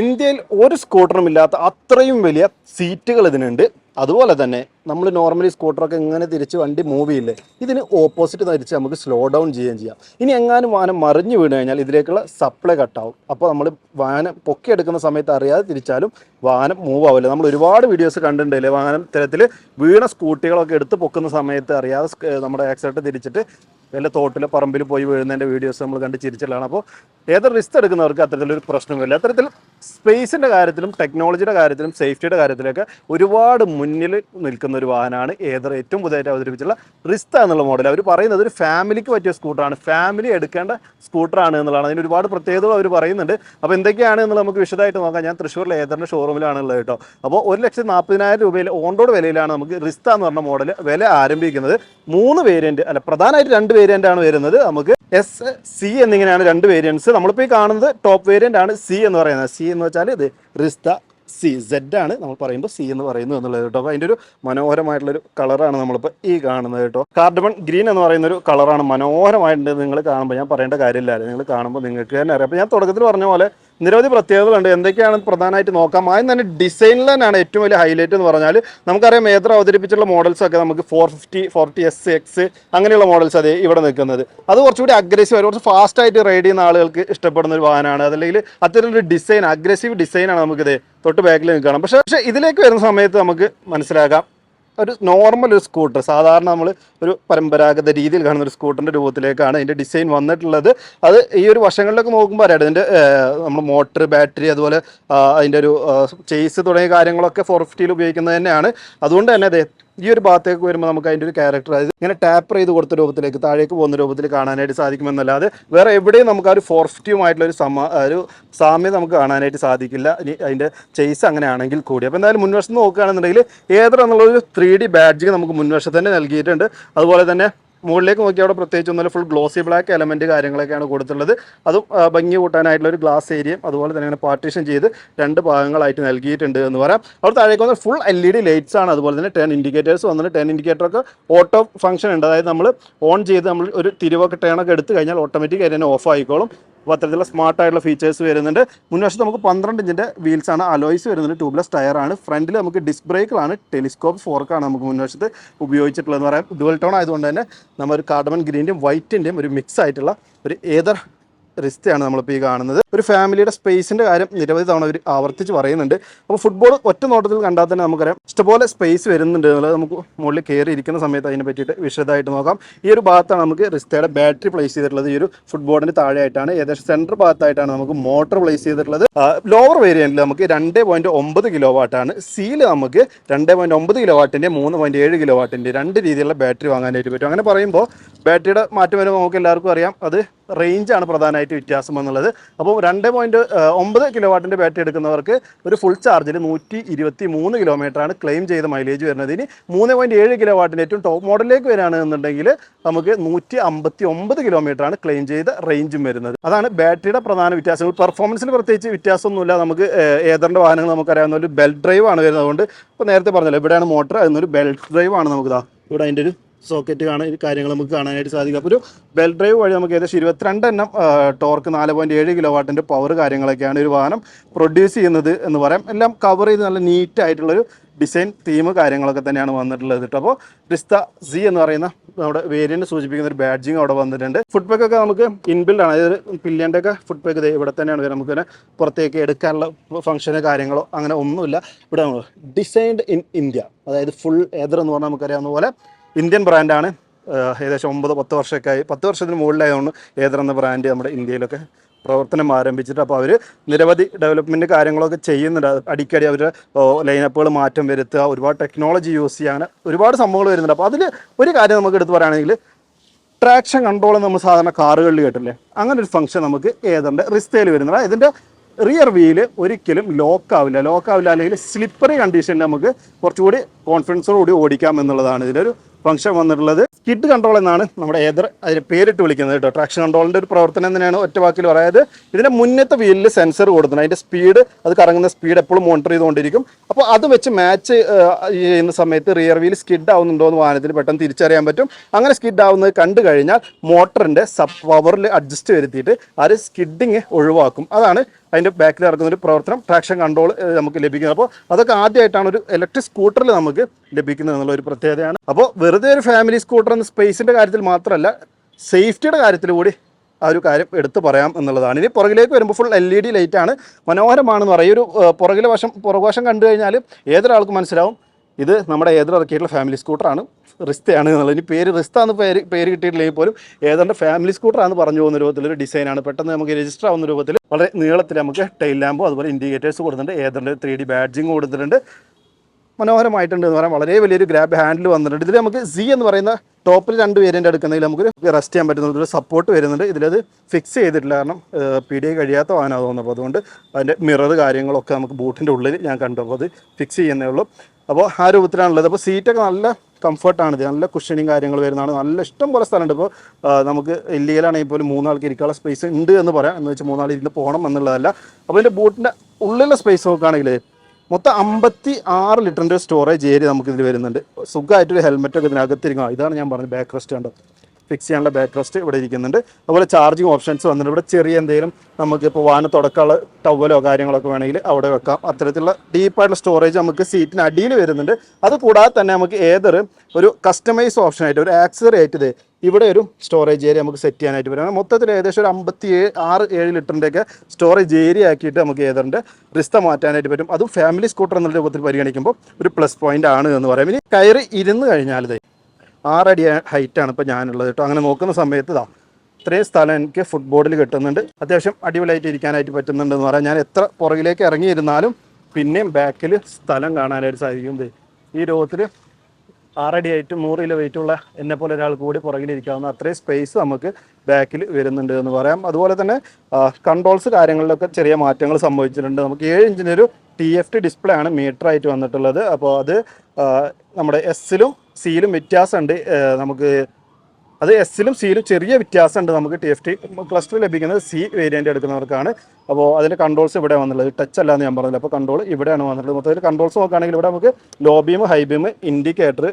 ഇന്ത്യയിൽ ഒരു സ്കൂട്ടറും ഇല്ലാത്ത അത്രയും വലിയ സീറ്റുകൾ ഇതിനുണ്ട്. അതുപോലെ തന്നെ നമ്മൾ നോർമലി സ്കൂട്ടറൊക്കെ ഇങ്ങനെ തിരിച്ച് വണ്ടി മൂവ് ചെയ്യില്ലേ? ഇതിന് ഓപ്പോസിറ്റ് തിരിച്ച് നമുക്ക് സ്ലോ ഡൗൺ ചെയ്യുകയും ചെയ്യാം. ഇനി എങ്ങാനും വാഹനം മറിഞ്ഞു വീണ് കഴിഞ്ഞാൽ ഇതിലേക്കുള്ള സപ്ലൈ കട്ടാവും അപ്പോൾ നമ്മൾ വാഹനം പൊക്കിയെടുക്കുന്ന സമയത്ത് അറിയാതെ തിരിച്ചാലും വാഹനം മൂവ് ആവില്ല. നമ്മൾ ഒരുപാട് വീഡിയോസ് കണ്ടിട്ടുണ്ടല്ലേ? വാഹനം തരത്തിൽ വീണ സ്കൂട്ടികളൊക്കെ എടുത്ത് പൊക്കുന്ന സമയത്ത് അറിയാതെ നമ്മുടെ ആക്സിഡന്റ് തിരിച്ചിട്ട് വല്ല തോട്ടിലെ പറമ്പിൽ പോയി വീഴുന്നതിന്റെ വീഡിയോസ് നമ്മൾ കണ്ട് ചിരിച്ചിട്ടാണ് അപ്പോൾ ഏത് റിസ്ക് എടുക്കുന്നവർക്ക് അത്തരത്തിലൊരു പ്രശ്നമില്ല. അത്തരത്തിൽ സ്പേസിന്റെ കാര്യത്തിലും ടെക്നോളജിയുടെ കാര്യത്തിലും സേഫ്റ്റിയുടെ കാര്യത്തിലൊക്കെ ഒരുപാട് മുന്നിൽ നിൽക്കുന്ന ഒരു വാഹനമാണ് ഏതർ ഏറ്റവും പുതിയതായിട്ട് അവതരിപ്പിച്ചുള്ള റിസ്ത എന്നുള്ള മോഡൽ അവർ പറയുന്നത് ഒരു ഫാമിലിക്ക് പറ്റിയ സ്കൂട്ടറാണ് ഫാമിലി എടുക്കേണ്ട സ്കൂട്ടറാണ് എന്നുള്ളതാണ്. അതിന് ഒരുപാട് പ്രത്യേകതകൾ അവർ പറയുന്നുണ്ട്. അപ്പോൾ എന്തൊക്കെയാണ് എന്നുള്ളത് നമുക്ക് വിശദമായിട്ട് നോക്കാം. ഞാൻ തൃശ്ശൂരിലെ ഏതറിന്റെ ഷോറൂമിലാണ് ഉള്ളത് കേട്ടോ. അപ്പോൾ ഒരു ലക്ഷത്തി നാൽപ്പതിനായിരം രൂപയിൽ ഓൺ റോഡ് വിലയിലാണ് നമുക്ക് റിസ്ത എന്ന് പറഞ്ഞ മോഡൽ വില ആരംഭിക്കുന്നത്. മൂന്ന് വേരിയന്റ് അല്ല പ്രധാനമായിട്ട് രണ്ട് വേരിയന്റ് ആണ് വരുന്നത്. നമുക്ക് എസ് സി എന്നിങ്ങനെയാണ് രണ്ട് വേരിയൻസ് നമ്മളിപ്പോൾ ഈ കാണുന്നത് ടോപ്പ് വേരിയന്റ് ആണ് സി എന്ന് പറയുന്നത്. സി എന്ന് വെച്ചാൽ ഇത് റിസ്ത സി സെഡ് ആണ് നമ്മൾ പറയുമ്പോൾ സി എന്ന് പറയുന്നു എന്നുള്ളത് കേട്ടോ. അപ്പോൾ അതിന്റെ ഒരു മനോഹരമായിട്ടുള്ളൊരു കളറാണ് നമ്മളിപ്പോൾ ഈ കാണുന്നത് കേട്ടോ. കാർഡമൺ ഗ്രീൻ എന്ന് പറയുന്ന ഒരു കളറാണ് മനോഹരമായിട്ടുണ്ട്. നിങ്ങൾ കാണുമ്പോൾ ഞാൻ പറയേണ്ട കാര്യമില്ല. നിങ്ങൾ കാണുമ്പോൾ നിങ്ങൾക്ക് തന്നെ അറിയാം. അപ്പോൾ ഞാൻ തുടക്കത്തിൽ പറഞ്ഞ പോലെ നിരവധി പ്രത്യേകതകളുണ്ട്. എന്തൊക്കെയാണ് പ്രധാനമായിട്ട് നോക്കാം? ആദ്യം തന്നെ ഡിസൈനിൽ തന്നെയാണ് ഏറ്റവും വലിയ ഹൈലൈറ്റ് എന്ന് പറഞ്ഞാൽ നമുക്കറിയാം ഏത്ര അവതരിപ്പിച്ചുള്ള മോഡൽസ് ഒക്കെ നമുക്ക് four fifty forty S X അങ്ങനെയുള്ള മോഡൽസ് അതെ ഇവിടെ നിൽക്കുന്നത്. അത് കുറച്ചുകൂടി അഗ്രസീവ് കുറച്ച് ഫാസ്റ്റ് ആയിട്ട് റൈഡ് ചെയ്യുന്ന ആളുകൾക്ക് ഇഷ്ടപ്പെടുന്ന ഒരു വാഹനമാണ്. അതല്ലെങ്കിൽ ഒരു ഡിസൈൻ അഗ്രസീവ് ഡിസൈനാണ് നമുക്കിത് തൊട്ട് ബാക്കിൽ നിൽക്കണം. പക്ഷേ പക്ഷേ ഇതിലേക്ക് വരുന്ന സമയത്ത് നമുക്ക് മനസ്സിലാക്കാം ഒരു നോർമൽ ഒരു സ്കൂട്ടർ സാധാരണ നമ്മൾ ഒരു പരമ്പരാഗത രീതിയിൽ കാണുന്ന ഒരു സ്കൂട്ടറിന്റെ രൂപത്തിലേക്കാണ് അതിന്റെ ഡിസൈൻ വന്നിട്ടുള്ളത്. അത് ഈ ഒരു വശങ്ങളിലൊക്കെ നോക്കുമ്പോൾ അറിയാം. ഇതിന്റെ നമ്മൾ മോട്ടർ ബാറ്ററി അതുപോലെ അതിന്റെ ഒരു ചേസ് തുടങ്ങിയ കാര്യങ്ങളൊക്കെ ഫോർ ഫിഫ്റ്റിയിൽ ഉപയോഗിക്കുന്നത് തന്നെയാണ്. അതുകൊണ്ട് തന്നെ അതെ ഈ ഒരു ഭാഗത്തേക്ക് വരുമ്പോൾ നമുക്ക് അതിന്റെ ഒരു ക്യാരക്ടർ അതായത് ഇങ്ങനെ ടാപ്പർ ചെയ്ത് കൊടുത്ത രൂപത്തിലേക്ക് താഴേക്ക് പോകുന്ന രൂപത്തിൽ കാണാനായിട്ട് സാധിക്കുമെന്നല്ലാതെ വേറെ എവിടെയും നമുക്ക് ആ ഒരു ഫോർ ഫിഫ്റ്റിയുമായിട്ടുള്ള ഒരു സമ ഒരു സാമ്യം നമുക്ക് കാണാനായിട്ട് സാധിക്കില്ല. ഇനി അതിന്റെ ചേസ് അങ്ങനെയാണെങ്കിൽ കൂടി. അപ്പോൾ എന്തായാലും മുൻവശത്ത് നോക്കുകയാണെന്നുണ്ടെങ്കിൽ എന്നുള്ള ഒരു ത്രീ ഡി ബാഡ്ജിങ് നമുക്ക് മുൻവശത്ത് തന്നെ നൽകിയിട്ടുണ്ട്. അതുപോലെ തന്നെ മുകളിലേക്ക് നോക്കി അവിടെ പ്രത്യേകിച്ച് ഒന്നുമില്ല. ഫുൾ ഗ്ലോസി ബ്ലാക്ക് എലമെന്റ് കാര്യങ്ങളൊക്കെയാണ് കൊടുത്തിട്ടുള്ളത്. അതും ഭംഗി കൂട്ടാനായിട്ടുള്ള ഒരു ഗ്ലാസ് ഏരിയയും അതുപോലെ തന്നെ ഇങ്ങനെ പാർട്ടീഷൻ ചെയ്ത് രണ്ട് ഭാഗങ്ങളായിട്ട് നൽകിയിട്ടുണ്ട് എന്ന് പറയാം. അവിടെ താഴേക്ക് വന്ന full L E D lights ആണ്. അതുപോലെ തന്നെ ടേൺ ഇൻഡിക്കേറ്റേഴ്സ് വന്നിട്ട് ടേൺ ഇൻഡിക്കേറ്ററൊക്കെ ഓട്ടോ ഫംഗ്ഷൻ ഉണ്ട്. അതായത് നമ്മൾ ഓൺ ചെയ്ത് നമ്മൾ ഒരു തിരിവൊക്കെ ടേണൊക്കെ എടുത്തു കഴിഞ്ഞാൽ ഓട്ടോമാറ്റിക് തന്നെ ഓഫ് ആയിക്കോളും. അപ്പോൾ അത്തരത്തിലുള്ള സ്മാർട്ടായിട്ടുള്ള ഫീച്ചേഴ്സ് വരുന്നുണ്ട്. മുൻവശത്ത് നമുക്ക് പന്ത്രണ്ട് ഇഞ്ചിന്റെ വീൽസാണ് അലോയ്സ് വരുന്നുണ്ട്. ട്യൂബ്ലെസ് ടയറാണ് ഫ്രണ്ടിൽ നമുക്ക് ഡിസ്ക് ബ്രേക്കുകളാണ് ടെലിസ്കോപ്പ് ഫോർക്കാണ് നമുക്ക് മുൻവശത്ത് ഉപയോഗിച്ചിട്ടുള്ളതെന്ന് പറയാം. ഡുവൽ ടോൺ ആയതുകൊണ്ട് തന്നെ നമ്മൾ ഒരു കാർഡമൻ ഗ്രീന്റെയും വൈറ്റിന്റെയും ഒരു മിക്സ് ആയിട്ടുള്ള ഒരു ഏതർ റിസ്റ്റാണ് നമ്മളിപ്പോൾ ഈ കാണുന്നത്. ഒരു ഫാമിലിയുടെ സ്പേസിന്റെ കാര്യം നിരവധി തവണ അവർ ആവർത്തിച്ച് പറയുന്നുണ്ട്. അപ്പോൾ ഫുട്ബോൾ ഒറ്റ നോട്ടത്തിൽ കണ്ടാൽ തന്നെ നമുക്കറിയാം. ഇഷ്ടപോലെ സ്പേസ് വരുന്നുണ്ട് എന്നുള്ളത് നമുക്ക് മുകളിൽ കയറി ഇരിക്കുന്ന സമയത്ത് അതിനെ പറ്റിയിട്ട് വിശദമായിട്ട് നോക്കാം. ഈ ഒരു ഭാഗത്താണ് നമുക്ക് റിസ്റ്റയുടെ ബാറ്ററി പ്ലേസ് ചെയ്തിട്ടുള്ളത്. ഈ ഒരു ഫുട്ബോളിന് താഴെയായിട്ടാണ്. ഏകദേശം സെന്റർ ഭാഗത്തായിട്ടാണ് നമുക്ക് മോട്ടർ പ്ലേസ് ചെയ്തിട്ടുള്ളത്. ലോവർ വേരിയന്റിൽ നമുക്ക് രണ്ട് പോയിന്റ് ഒമ്പത് കിലോ വാട്ടാണ് സിയിൽ നമുക്ക് രണ്ട് പോയിന്റ് ഒമ്പത് കിലോ വാട്ടിന്റെ മൂന്ന് പോയിന്റ് ഏഴ് കിലോ വാട്ടിന്റെ രണ്ട് രീതിയിലുള്ള ബാറ്ററി വാങ്ങാനായിട്ട് പറ്റും. അങ്ങനെ പറയുമ്പോൾ ബാറ്ററിയുടെ മാറ്റം വരുമ്പോൾ നമുക്ക് എല്ലാവർക്കും അറിയാം. അത് റേഞ്ചാണ് പ്രധാനമായിട്ട് വ്യത്യാസം എന്നുള്ളത് അപ്പോൾ രണ്ട് പോയിന്റ് ഒമ്പത് കിലോ വാട്ടിന്റെ ബാറ്ററി എടുക്കുന്നവർക്ക് ഒരു ഫുൾ ചാർജിൽ നൂറ്റി ഇരുപത്തി മൂന്ന് കിലോമീറ്ററാണ് ക്ലെയിം ചെയ്ത മൈലേജ് വരുന്നത്. ഇനി മൂന്ന് പോയിന്റ് ഏഴ് കിലോ വാട്ടിന്റെ ഏറ്റവും ടോപ്പ് മോഡലിലേക്ക് വരികയാണെന്നുണ്ടെങ്കിൽ നമുക്ക് നൂറ്റി അമ്പത്തി ഒമ്പത് കിലോമീറ്ററാണ് ക്ലെയിം ചെയ്ത റേഞ്ചും വരുന്നത്. അതാണ് ബാറ്ററിയുടെ പ്രധാന വ്യത്യാസങ്ങൾ പെർഫോമൻസിൽ പ്രത്യേകിച്ച് വ്യത്യാസമൊന്നുമില്ല. നമുക്ക് ഏതറിന്റെ വാഹനങ്ങൾ നമുക്കറിയാവുന്ന ഒരു ബെൽറ്റ് ഡ്രൈവ് ആണ് വരുന്നത്. അതുകൊണ്ട് ഇപ്പോൾ നേരത്തെ പറഞ്ഞല്ലോ ഇവിടെയാണ് മോട്ടർ അതിനൊരു ബെൽറ്റ് ഡ്രൈവ് ആണ് നമുക്ക് ഇതാ ഇവിടെ അതിന്റെ ഒരു സോക്കറ്റ് കാണാൻ കാര്യങ്ങൾ നമുക്ക് കാണാനായിട്ട് സാധിക്കും. അപ്പോൾ ഒരു ബെൽ ഡ്രൈവ് വഴി നമുക്ക് ഏകദേശം ഇരുപത്തിരണ്ട് എണ്ണം ടോർക്ക് നാല് പോയിന്റ് ഏഴ് കിലോ വാട്ടിന്റെ പവർ കാര്യങ്ങളൊക്കെയാണ് ഒരു വാഹനം പ്രൊഡ്യൂസ് ചെയ്യുന്നത് എന്ന് പറയാം. എല്ലാം കവർ ചെയ്ത് നല്ല നീറ്റ് ആയിട്ടുള്ളൊരു ഡിസൈൻ തീം കാര്യങ്ങളൊക്കെ തന്നെയാണ് വന്നിട്ടുള്ളത് കേട്ടോ അപ്പോൾ റിസ്ത സി എന്ന് പറയുന്ന നമ്മുടെ വേരിയന്റ് സൂചിപ്പിക്കുന്ന ഒരു ബാഡ്ജിങ് അവിടെ വന്നിട്ടുണ്ട്. ഫുഡ് പാക്ക് ഒക്കെ നമുക്ക് ഇൻബിൽഡ് ആണ്. അതായത് പില്ലിയന്റെ ഒക്കെ ഫുഡ് പാക്ക് ഇവിടെ തന്നെയാണ് വരുന്നത് നമുക്ക് തന്നെ പുറത്തേക്ക് എടുക്കാനുള്ള ഫംഗ്ഷനോ കാര്യങ്ങളോ അങ്ങനെ ഒന്നുമില്ല. ഇവിടെ ഡിസൈൻഡ് ഇൻ ഇന്ത്യ അതായത് ഫുൾ എതർ എന്ന് പറഞ്ഞാൽ നമുക്കറിയാവുന്ന പോലെ ഇന്ത്യൻ ബ്രാൻഡാണ്. ഏകദേശം ഒമ്പത് പത്ത് വർഷമൊക്കെ ആയി പത്ത് വർഷത്തിന് മുകളിലായതുകൊണ്ട് ഏതർ എന്ന ബ്രാൻഡ് നമ്മുടെ ഇന്ത്യയിലൊക്കെ പ്രവർത്തനം ആരംഭിച്ചിട്ട് അപ്പോൾ അവർ നിരവധി ഡെവലപ്മെന്റ് കാര്യങ്ങളൊക്കെ ചെയ്യുന്നുണ്ട്. അടിക്കടി അവർ ലൈനപ്പുകൾ മാറ്റം വരുത്തുക ഒരുപാട് ടെക്നോളജി യൂസ് ചെയ്യുക അങ്ങനെ ഒരുപാട് സംഭവങ്ങൾ വരുന്നുണ്ട്. അപ്പോൾ അതിൽ ഒരു കാര്യം നമുക്ക് എടുത്ത് പറയുകയാണെങ്കിൽ ട്രാക്ഷൻ കൺട്രോൾ നമ്മൾ സാധാരണ കാറുകളിൽ കേട്ടില്ലേ? അങ്ങനെ ഒരു ഫംഗ്ഷൻ നമുക്ക് ഏതാണ്ട് റിസ്തയിൽ വരുന്നുണ്ട്. ഇതിന്റെ റിയർ വീൽ ഒരിക്കലും ലോക്ക് ആവില്ല. ലോക്ക് ആവില്ല അല്ലെങ്കിൽ സ്ലിപ്പറി കണ്ടീഷനിൽ നമുക്ക് കുറച്ചുകൂടി കോൺഫിഡൻസോടുകൂടി ഓടിക്കാം എന്നുള്ളതാണ് ഇതിലൊരു ഫംഗ്ഷൻ വന്നിട്ടുള്ളത്. സ്കിഡ് കൺട്രോൾ എന്നാണ് നമ്മുടെ ഏതർ അതിന് പേരിട്ട് വിളിക്കുന്നത് കേട്ടോ. ട്രാക്ഷൻ കൺട്രോളിന്റെ ഒരു പ്രവർത്തനം തന്നെയാണ് ഒറ്റ വാക്കിൽ പറയായത് ഇതിന്റെ മുന്നത്തെ വീലിൽ സെൻസർ കൊടുക്കുന്നത്. അതിന്റെ സ്പീഡ് അത് കറങ്ങുന്ന സ്പീഡ് എപ്പോഴും മോണിറ്റർ ചെയ്തുകൊണ്ടിരിക്കും. അപ്പോൾ അത് വെച്ച് മാച്ച് ചെയ്യുന്ന സമയത്ത് റിയർ വീൽ സ്കിഡ് ആവുന്നുണ്ടോ എന്ന് വാഹനത്തിൽ പെട്ടെന്ന് തിരിച്ചറിയാൻ പറ്റും. അങ്ങനെ സ്കിഡ് ആവുന്നത് കണ്ടു കഴിഞ്ഞാൽ മോട്ടറിന്റെ സബ് പവറിൽ അഡ്ജസ്റ്റ് വരുത്തിയിട്ട് ഒരു സ്കിഡിങ് ഒഴിവാക്കും. അതാണ് അതിന്റെ ബാക്കിൽ ഇറങ്ങുന്ന ഒരു പ്രവർത്തനം ട്രാക്ഷൻ കൺട്രോൾ നമുക്ക് ലഭിക്കുന്നത് അപ്പോൾ അതൊക്കെ ആദ്യമായിട്ടാണ് ഒരു ഇലക്ട്രിക് സ്കൂട്ടറിൽ നമുക്ക് ലഭിക്കുന്നത് എന്നുള്ള ഒരു പ്രത്യേകതയാണ്. അപ്പോൾ വെറുതെ ഒരു ഫാമിലി സ്കൂട്ടർ എന്ന സ്പേസിന്റെ കാര്യത്തിൽ മാത്രമല്ല സേഫ്റ്റിയുടെ കാര്യത്തിൽ കൂടി ആ ഒരു കാര്യം എടുത്തു പറയാം എന്നുള്ളതാണ്. ഇനി പുറകിലേക്ക് വരുമ്പോൾ ഫുൾ എൽ ഇ ഡി ലൈറ്റാണ് മനോഹരമാണെന്ന് പറയും. ഒരു പുറകിലെ വശം പുറകുവശം കണ്ടു കഴിഞ്ഞാൽ ഏതൊരാൾക്കും മനസ്സിലാവും ഇത് നമ്മുടെ ഏതൊരു ഇറക്കിയിട്ടുള്ള ഫാമിലി സ്കൂട്ടറാണ് റിസ്തയാണ് എന്നുള്ളത്. ഇനി പേര് റിസ്ത എന്ന് പേര് പേര് കിട്ടിയിട്ടില്ലെങ്കിൽ പോലും ഏതാണ്ട് ഫാമിലി സ്കൂട്ടറാണെന്ന് പറഞ്ഞു പോകുന്ന രൂപത്തിലൊരു ഡിസൈനാണ് പെട്ടെന്ന് നമുക്ക് രജിസ്റ്റർ ആവുന്ന രൂപത്തിൽ വളരെ നീളത്തിൽ നമുക്ക് ടൈൽ ലാമ്പും അതുപോലെ ഇൻഡിക്കേറ്റേഴ്സ് കൊടുത്തിട്ടുണ്ട്. ഏതാണ്ട് ത്രീ ഡി ബാഡ്ജിങ് കൊടുത്തിട്ടുണ്ട്. മനോഹരമായിട്ടുണ്ട് എന്ന് പറയാൻ വളരെ വലിയൊരു ഗ്രാബ് ഹാൻഡിൽ വന്നിട്ടുണ്ട്. ഇതിൽ നമുക്ക് സി എന്ന് പറയുന്ന ടോപ്പിൽ രണ്ട് വേരിയന്റ് എടുക്കുന്നതിൽ നമുക്ക് റെസ്റ്റ് ചെയ്യാൻ പറ്റുന്ന ഒരു സപ്പോർട്ട് വരുന്നുണ്ട്. ഇതിലത് ഫിക്സ് ചെയ്തിട്ടില്ല. കാരണം പി ഡി ഐ കഴിയാത്ത വാഹനം തോന്നുന്നു. അപ്പോൾ അതുകൊണ്ട് അതിന്റെ മിറർ കാര്യങ്ങളൊക്കെ നമുക്ക് ബൂട്ടിന്റെ ഉള്ളിൽ ഞാൻ കണ്ടു അപ്പോൾ അത് ഫിക്സ് ചെയ്യുന്നേ ഉള്ളൂ. അപ്പോൾ ആ രൂപത്തിലാണുള്ളത്. അപ്പോൾ സീറ്റൊക്കെ നല്ല കംഫർട്ടാണ് ഇത് നല്ല കുഷനിങ് കാര്യങ്ങൾ വരുന്നതാണ്. നല്ല ഇഷ്ടം പോലെ സ്ഥലമുണ്ട്. ഇപ്പോൾ നമുക്ക് എല്ലിയിലാണെങ്കിൽ പോലും മൂന്നാൾക്ക് ഇരിക്കാനുള്ള സ്പേസ് ഉണ്ട് എന്ന് പറയാം. എന്ന് വെച്ചാൽ മൂന്നാൾ ഇരുന്ന് പോകണം എന്നുള്ളതല്ല. അപ്പോൾ ഇതിന്റെ ബൂട്ടിന്റെ ഉള്ളിലെ സ്പേസ് നോക്കുകയാണെങ്കിൽ മൊത്തം അമ്പത്തി ആറ് ലിറ്ററിന്റെ സ്റ്റോറേജ് ഏരിയ നമുക്കിതിൽ വരുന്നുണ്ട് സുഖമായിട്ടൊരു ഹെൽമെറ്റൊക്കെ ഇതിനകത്തിരിക്കണം. ഇതാണ് ഞാൻ പറഞ്ഞത് ബാക്ക് റെസ്റ്റ് കണ്ടോ ഫിക്സ് ചെയ്യാനുള്ള ബാക്ക് റെസ്റ്റ് ഇവിടെ ഇരിക്കുന്നുണ്ട്. അതുപോലെ ചാർജിങ് ഓപ്ഷൻസ് വന്നിട്ടുണ്ട്. ഇവിടെ ചെറിയ എന്തെങ്കിലും നമുക്ക് ഇപ്പോൾ വാഹനം തുടക്കമുള്ള ടവലോ കാര്യങ്ങളൊക്കെ വേണമെങ്കിൽ അവിടെ വെക്കാം. അത്തരത്തിലുള്ള ഡീപ്പായിട്ടുള്ള സ്റ്റോറേജ് നമുക്ക് സീറ്റിന് അടിയിൽ വരുന്നുണ്ട്. അത് കൂടാതെ തന്നെ നമുക്ക് ഏതൊരു ഒരു കസ്റ്റമൈസ് ഓപ്ഷൻ ആയിട്ട് ഒരു ആക്സറി ആയിട്ട് ഇവിടെ ഒരു സ്റ്റോറേജ് ഏരിയ നമുക്ക് സെറ്റ് ചെയ്യാനായിട്ട് വരും മൊത്തത്തിൽ ഏകദേശം ഒരു അമ്പത്തി ആറ് ഏഴ് ലിറ്ററിന്റെയൊക്കെ സ്റ്റോറേജ് ഏരിയ ആക്കിയിട്ട് നമുക്ക് ഏതറിന്റെ റിസ്ത മാറ്റാനായിട്ട് പറ്റും. അതും ഫാമിലി സ്കൂട്ടർ എന്നുള്ള രൂപത്തിൽ പരിഗണിക്കുമ്പോൾ ഒരു പ്ലസ് പോയിന്റ് ആണ് എന്ന് പറയാം. ഇനി കയറി ഇരുന്ന് കഴിഞ്ഞാൽ ആറടി ഹൈറ്റാണ് ഇപ്പോൾ ഞാനുള്ളത് കേട്ടോ. അങ്ങനെ നോക്കുന്ന സമയത്ത് ഇതാ ഇത്രയും സ്ഥലം എനിക്ക് ഫുട്ബോളിൽ കിട്ടുന്നുണ്ട്. അത്യാവശ്യം അടിപൊളിയായിട്ട് ഇരിക്കാനായിട്ട് പറ്റുന്നുണ്ടെന്ന് പറയാം. ഞാൻ എത്ര പുറകിലേക്ക് ഇറങ്ങിയിരുന്നാലും പിന്നെയും ബാക്കിൽ സ്ഥലം കാണാനായിട്ട് സാധിക്കും ഈ രോഗത്തിൽ ആറടി ആയിട്ട് നൂറ് കിലോ വെയിറ്റ് ഉള്ള എന്നെ പോലെ ഒരാൾ കൂടി പുറകിലിരിക്കാവുന്ന അത്രയും സ്പേസ് നമുക്ക് ബാക്കിൽ വരുന്നുണ്ട് എന്ന് പറയാം. അതുപോലെ തന്നെ കൺട്രോൾസ് കാര്യങ്ങളിലൊക്കെ ചെറിയ മാറ്റങ്ങൾ സംഭവിച്ചിട്ടുണ്ട്. നമുക്ക് ഏഴ് ഇഞ്ചിന്റെ ഒരു ടി എഫ് ടി ഡിസ്പ്ലേ ആണ് മീറ്റർ ആയിട്ട് വന്നിട്ടുള്ളത്. അപ്പോൾ അത് നമ്മുടെ എസ്സിലും സിയിലും വ്യത്യാസമുണ്ട്. നമുക്ക് അത് എസ്സിലും സിയിലും ചെറിയ വ്യത്യാസമുണ്ട് നമുക്ക് ടി എഫ് ടി ക്ലസ്റ്റർ ലഭിക്കുന്നത് സി വേരിയന്റ് എടുക്കുന്നവർക്കാണ്. അപ്പോൾ അതിന്റെ കൺട്രോൾസ് ഇവിടെ വന്നിട്ടുള്ളത്. ടച്ച് അല്ലാന്ന് ഞാൻ പറഞ്ഞില്ല. അപ്പോൾ കൺട്രോൾ ഇവിടെയാണ് വന്നിട്ടുള്ളത്. മൊത്തത്തിൽ കൺട്രോൾസ് നോക്കുകയാണെങ്കിൽ ഇവിടെ നമുക്ക് ലോബിയും ഹൈബിയും ഇൻഡിക്കേറ്റർ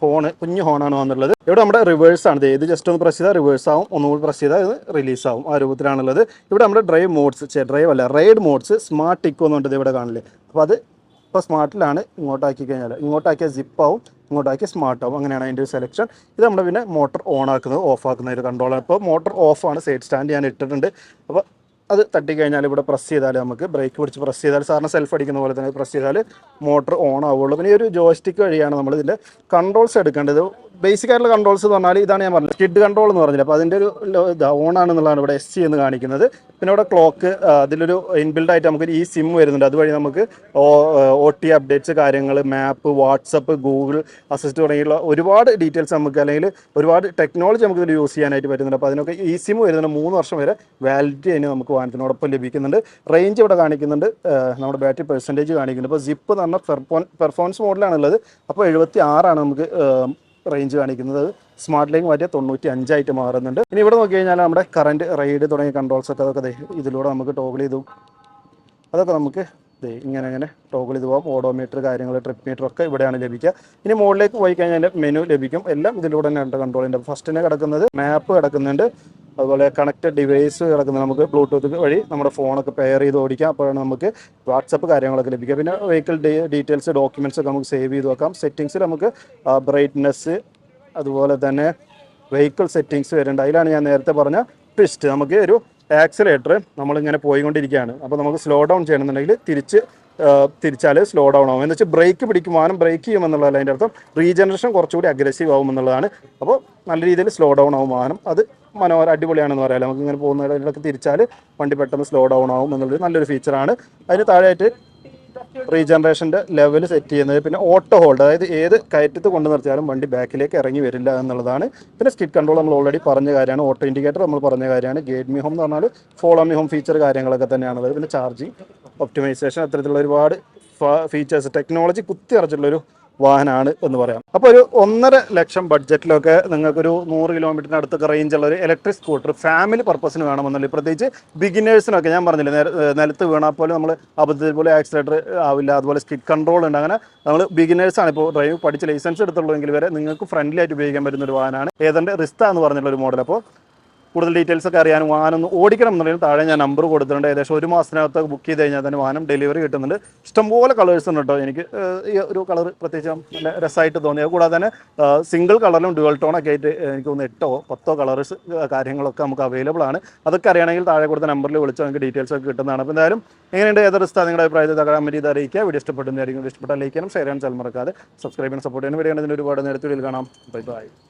ഹോണ് കുഞ്ഞു ഹോണാണ് വന്നിട്ടുള്ളത്. ഇവിടെ നമ്മുടെ റിവേഴ്സ് ആണ്. ഇത് ജസ്റ്റ് ഒന്ന് പ്രസ് ചെയ്താൽ റിവേഴ്സ് ആവും. ഒന്നുകൂടി പ്രസ് ചെയ്താൽ ഇത് റിലീസ് ആവും. ആ രൂപത്തിലാണുള്ളത്. ഇവിടെ നമ്മുടെ ഡ്രൈവ് മോഡ്സ് ഡ്രൈവ് അല്ല റൈഡ് മോഡ്സ് സ്മാർട്ട് ടിക്കോ എന്നുണ്ട് ഇവിടെ കാണില്ലേ. അപ്പോൾ അത് ഇപ്പോൾ സ്മാർട്ടിലാണ് ഇങ്ങോട്ടാക്കി കഴിഞ്ഞാൽ ഇങ്ങോട്ടാക്കിയാൽ സിപ്പ് ആവും ഇങ്ങോട്ടാക്കിയാൽ സ്മാർട്ട് ആവും. അങ്ങനെയാണ് അതിന്റെ ഒരു സെലക്ഷൻ ഇത് നമ്മൾ പിന്നെ മോട്ടർ ഓൺ ആക്കുന്നത് ഓഫ് ആക്കുന്ന ഒരു കൺട്രോളാണ് ഇപ്പോൾ മോട്ടർ ഓഫാണ് സൈഡ് സ്റ്റാൻഡ് ഞാൻ ഇട്ടിട്ടുണ്ട്. അപ്പോൾ അത് തട്ടിക്കഴിഞ്ഞാൽ ഇവിടെ പ്രസ് ചെയ്താൽ നമുക്ക് ബ്രേക്ക് പിടിച്ച് പ്രസ് ചെയ്താൽ സാറിന് സെൽഫ് അടിക്കുന്ന പോലെ തന്നെ പ്രസ് ചെയ്താൽ മോട്ടർ ഓൺ ആവുള്ളൂ. പിന്നെ ഈ ഒരു ജോയ്സ്റ്റിക്ക് വഴിയാണ് നമ്മൾ ഇതിന്റെ കൺട്രോൾസ് എടുക്കേണ്ടത്. ബേസിക് ആയിട്ടുള്ള കൺട്രോൾസ് എന്ന് പറഞ്ഞാൽ ഇതാണ് ഞാൻ പറഞ്ഞത്. സ്കിഡ് കൺട്രോൾ എന്ന് പറഞ്ഞില്ല. അപ്പോൾ അതിന്റെ ഒരു ഓൺ ആണെന്നുള്ളതാണ് ഇവിടെ എസ് സി എന്ന് കാണിക്കുന്നത്. പിന്നെ ഇവിടെ ക്ലോക്ക് അതിലൊരു ഇൻബിൽഡ് ആയിട്ട് നമുക്ക് ഈ സിം വരുന്നുണ്ട്. അതുവഴി നമുക്ക് ഒ ടി അപ്ഡേറ്റ്സ് കാര്യങ്ങൾ മാപ്പ് വാട്സപ്പ് ഗൂഗിൾ അസിസ്റ്റ് തുടങ്ങിയുള്ള ഒരുപാട് ഡീറ്റെയിൽസ് നമുക്ക് അല്ലെങ്കിൽ ഒരുപാട് ടെക്നോളജി നമുക്ക് ഇതിൽ യൂസ് ചെയ്യാനായിട്ട് പറ്റുന്നുണ്ട്. അപ്പോൾ അതിനൊക്കെ ഈ സിം വരുന്നുണ്ട് മൂന്ന് വർഷം വരെ വാലിഡിറ്റി അതിന് നമുക്ക് വാഹനത്തിനോടൊപ്പം ലഭിക്കുന്നുണ്ട്. റേഞ്ച് ഇവിടെ കാണിക്കുന്നുണ്ട്. നമ്മുടെ ബാറ്ററി പെർസെന്റേജ് കാണിക്കുന്നുണ്ട്. ഇപ്പോൾ സിപ്പ് പെർഫോൺ പെർഫോമൻസ് മോഡലാണുള്ളത് അപ്പോൾ എഴുപത്തി ആറാണ് നമുക്ക് റേഞ്ച് കാണിക്കുന്നത്. സ്മാർട്ട് ലൈങ് മാറ്റിയ തൊണ്ണൂറ്റി അഞ്ചായിട്ട് മാറുന്നുണ്ട്. ഇനി ഇവിടെ നോക്കി കഴിഞ്ഞാൽ നമ്മുടെ കറണ്ട് റൈഡ് തുടങ്ങിയ കൺട്രോൾസ് ഒക്കെ അതൊക്കെ ഇതിലൂടെ നമുക്ക് ടോഗിൾ ചെയ്തു. അതൊക്കെ നമുക്ക് ഇങ്ങനെ ഇങ്ങനെ ടോഗിൾ ചെയ്തു പോകാം. ഓഡോമീറ്റർ കാര്യങ്ങൾ ട്രിപ്പ് മീറ്റർ ഒക്കെ ഇവിടെയാണ് ലഭിക്കുക. ഇനി മുകളിലേക്ക് പോയി കഴിഞ്ഞാൽ മെനു ലഭിക്കും. എല്ലാം ഇതിലൂടെ തന്നെയാണ് കൺട്രോളിന്റെ ഫസ്റ്റിനെ കിടക്കുന്നത് മാപ്പ് കിടക്കുന്നുണ്ട്. അതുപോലെ കണക്റ്റഡ് ഡിവൈസ് കിടക്കുന്ന നമുക്ക് ബ്ലൂടൂത്ത് വഴി നമ്മുടെ ഫോണൊക്കെ പെയർ ചെയ്ത് ഓടിക്കാം. അപ്പോഴാണ് നമുക്ക് വാട്സപ്പ് കാര്യങ്ങളൊക്കെ ലഭിക്കുക. പിന്നെ വെഹിക്കിൾ ഡീറ്റെയിൽസ് ഡോക്യുമെന്റ്സ് ഒക്കെ നമുക്ക് സേവ് ചെയ്ത് വെക്കാം. സെറ്റിങ്സിൽ നമുക്ക് ബ്രൈറ്റ്നെസ് അതുപോലെ തന്നെ വെഹിക്കിൾ സെറ്റിങ്സ് വരുന്നുണ്ട്. അതിലാണ് ഞാൻ നേരത്തെ പറഞ്ഞ ട്വിസ്റ്റ് നമുക്ക് ഒരു ആക്സിലേറ്റർ നമ്മളിങ്ങനെ പോയിക്കൊണ്ടിരിക്കുകയാണ്. അപ്പോൾ നമുക്ക് സ്ലോ ഡൗൺ ചെയ്യണമെന്നുണ്ടെങ്കിൽ തിരിച്ച് തിരിച്ചാൽ സ്ലോ ഡൗൺ ആവും. എന്ന് വെച്ചാൽ ബ്രേക്ക് പിടിക്കുവാനും ബ്രേക്ക് ചെയ്യുമെന്നുള്ളതല്ല അതിന്റെ അർത്ഥം. റീജനറേഷൻ കുറച്ചുകൂടി അഗ്രസീവ് ആവും എന്നുള്ളതാണ് അപ്പോൾ നല്ല രീതിയിൽ സ്ലോ ഡൗൺ ആവും വാഹനം. അത് മനോഹര അടിപൊളിയാണെന്ന് പറയാം. നമുക്ക് ഇങ്ങനെ പോകുന്നതിലൊക്കെ തിരിച്ചാൽ വണ്ടി പെട്ടെന്ന് സ്ലോ ഡൗൺ ആവും എന്നുള്ളത് നല്ലൊരു ഫീച്ചറാണ് അതിന് താഴെയായിട്ട് റീജനറേഷന്റെ ലെവൽ സെറ്റ് ചെയ്യുന്നത്. പിന്നെ ഓട്ടോ ഹോൾഡ് അതായത് ഏത് കയറ്റത്ത് കൊണ്ടു നിർത്തിയാലും വണ്ടി ബാക്കിലേക്ക് ഇറങ്ങി വരില്ല എന്നുള്ളതാണ്. പിന്നെ സ്കിഡ് കൺട്രോൾ നമ്മൾ ഓൾറെഡി പറഞ്ഞ കാര്യമാണ്. ഓട്ടോ ഇൻഡിക്കേറ്റർ നമ്മൾ പറഞ്ഞ കാര്യമാണ്. ഗേറ്റ് മി ഹോം എന്ന് പറഞ്ഞാൽ ഫോളോ മി ഹോം ഫീച്ചർ കാര്യങ്ങളൊക്കെ തന്നെയാണുള്ളത് പിന്നെ ചാർജിങ് ഒപ്റ്റിമൈസേഷൻ അത്തരത്തിലുള്ള ഒരുപാട് ഫീച്ചേഴ്സ് ടെക്നോളജി കുത്തി അറച്ചിട്ടുള്ളൊരു വാഹനമാണ് എന്ന് പറയാം. അപ്പോൾ ഒരു ഒന്നര ലക്ഷം ബഡ്ജറ്റിലൊക്കെ നിങ്ങൾക്കൊരു നൂറ് കിലോമീറ്ററിന് അടുത്തൊക്കെ റേഞ്ചുള്ള ഒരു ഇലക്ട്രിക് സ്കൂട്ടർ ഫാമിലി പർപ്പസിന് വേണമെന്നുണ്ടെങ്കിൽ പ്രത്യേകിച്ച് ബിഗിനേഴ്സിനൊക്കെ ഞാൻ പറഞ്ഞില്ലേ നിലത്ത് വീണാൽ പോലും നമ്മൾ അബദ്ധത്തിൽ പോലെ ആക്സിലേറ്റർ ആവില്ല അതുപോലെ സ്കിഡ് കൺട്രോൾ ഉണ്ട് അങ്ങനെ നമ്മൾ ബിഗിനേഴ്സാണ് ഇപ്പോൾ ഡ്രൈവ് പഠിച്ച് ലൈസൻസ് എടുത്തുള്ളൂവെങ്കിൽ വരെ നിങ്ങൾക്ക് ഫ്രണ്ട്ലി ആയിട്ട് ഉപയോഗിക്കാൻ പറ്റുന്ന ഒരു വാഹനമാണ് ഏതാണ്ട് റിസ്ത എന്ന് പറഞ്ഞിട്ടുള്ള ഒരു മോഡൽ അപ്പോൾ കൂടുതൽ ഡീറ്റെയിൽസ് ഒക്കെ അറിയാനും വാഹനം ഒന്ന് ഓടിക്കണം എന്നുണ്ടെങ്കിൽ താഴെ ഞാൻ നമ്പർ കൊടുത്തിട്ടുണ്ട്. ഏകദേശം ഒരു മാസത്തിനകത്ത് ബുക്ക് ചെയ്ത് കഴിഞ്ഞാൽ തന്നെ വാഹനം ഡെലിവറി കിട്ടുന്നുണ്ട്. ഇഷ്ടംപോലെ കളേഴ്സ് ഉണ്ട് കേട്ടോ എനിക്ക് ഈ ഒരു കളർ പ്രത്യേകിച്ച് നല്ല രസമായിട്ട് തോന്നിയത്. കൂടാതെ തന്നെ സിംഗിൾ കളറിലും ഡുവൽ ടോൺ ഒക്കെ ആയിട്ട് എനിക്ക് തോന്നുന്നു എട്ടോ പത്തോ കളേഴ്സ് കാര്യങ്ങളൊക്കെ നമുക്ക് അവൈലബിൾ ആണ്. അതൊക്കെ അറിയണമെങ്കിൽ താഴെ കൊടുത്ത നമ്പറിൽ വിളിച്ചാൽ നമുക്ക് ഡീറ്റെയിൽസ് ഒക്കെ കിട്ടുന്നതാണ്. അപ്പോൾ എന്തായാലും എങ്ങനെയുണ്ട്? ഏതൊരു സ്ഥലം നിങ്ങളുടെ അഭിപ്രായത്തിൽ? കമന്റ് ചെയ്ത് അറിയിക്കുക. വീഡിയോ ഇഷ്ടപ്പെടുന്നതായിരിക്കും ഇഷ്ടപ്പെട്ടാൽ ലൈക്ക് ചെയ്യണം ഷെയർ ചെയ്യാൻ ചില മറക്കാതെ സബ്സ്ക്രൈബ് ചെയ്യാൻ സപ്പോർട്ട് ചെയ്യാൻ വീഡിയോ ഒരുപാട് നേരത്തെ കാണാം. Bye bye